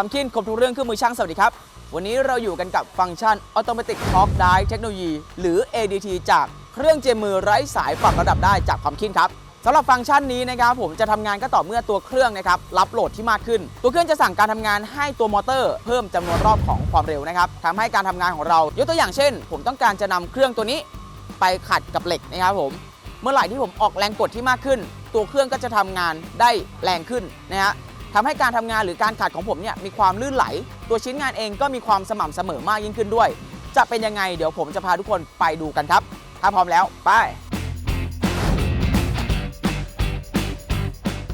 ความคิดครบทุกเรื่องเครื่องมือช่างสวัสดีครับ วันนี้เราอยู่กันกับฟังก์ชัน Automatic Torque Die Technology หรือ ADT จากเครื่องเจมือไร้สายปรับระดับได้จากความคิดครับสำหรับฟังก์ชันนี้นะครับผมจะทำงานก็ต่อเมื่อตัวเครื่องนะครับรับโหลดที่มากขึ้น ตัวเครื่องจะสั่งการทำงานให้ตัวมอเตอร์ เพิ่มจำนวนรอบของความเร็วนะครับทำให้การทำงานของเรายกตัวอย่างเช่น ผมต้องการจะนำเครื่องตัวนี้ ไปขัดกับเหล็กนะครับผมเมื่อไหร่ที่ผมออกแรงกดที่มากขึ้น ตัวเครื่องก็จะทำงานได้แรงขึ้นนะฮะ ทำให้การทำงานหรือการขัดของผมเนี่ยมีความลื่นไหล ตัวชิ้นงานเองก็มีความสม่ำเสมอมากยิ่งขึ้นด้วย จะเป็นยังไงเดี๋ยวผมจะพาทุกคนไปดูกันครับ ถ้าพร้อมแล้วไป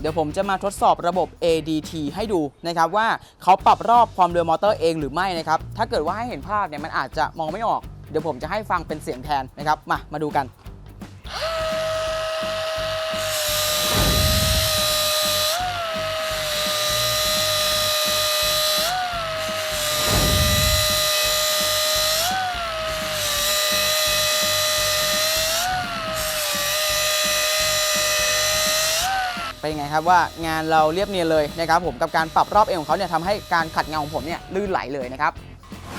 เดี๋ยวผมจะมาทดสอบระบบ ADT ให้ดูนะครับว่าเขาปรับรอบความเร็วมอเตอร์เองหรือไม่นะครับถ้าเกิดว่าให้เห็นภาพเนี่ยมันอาจจะมองไม่ออก เดี๋ยวผมจะให้ฟังเป็นเสียงแทนนะครับมามาดูกัน เป็นยังไงครับว่างานเราเรียบเนียนเลยนะครับผมกับการปรับรอบเอวของเขาเนี่ยทำให้การขัดเงาของผมเนี่ยลื่นไหลเลยนะครับ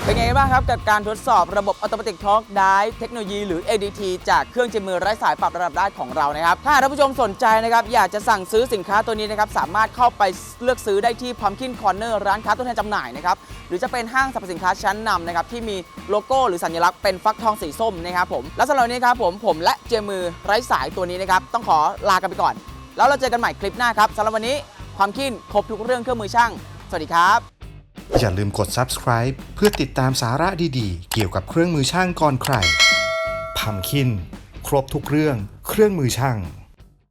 เป็นไงบ้างครับกับการทดสอบระบบ Automatic Torque Die เทคโนโลยีหรือ ADT จากเครื่องเจมมือไร้สายปรับระดับได้ของเรานะครับ ถ้าท่านผู้ชมสนใจนะครับ อยากจะสั่งซื้อสินค้าตัวนี้นะครับ สามารถเข้าไปเลือกซื้อได้ที่ Pumpkin Corner ร้านค้าตัวแทนจำหน่ายนะครับ หรือจะเป็นห้างสรรพสินค้าชั้นนำนะครับ ที่มีโลโก้หรือสัญลักษณ์เป็นฟักทองสีส้มนะครับผมและสำหรับนี้ครับผมผมและเจมือไร้สายตัวนี้นะครับต้องขอลากันไปก่อน แล้วเราเจอกันใหม่คลิปหน้าครับสำหรับวันนี้ความคิดครบทุกเรื่องเครื่องมือช่าง สวัสดีครับ อย่าลืมกด subscribe เพื่อติดตามสาระดีๆ เกี่ยวกับเครื่องมือช่างก่อนใครพัมคิน ครบทุกเรื่องเครื่องมือช่าง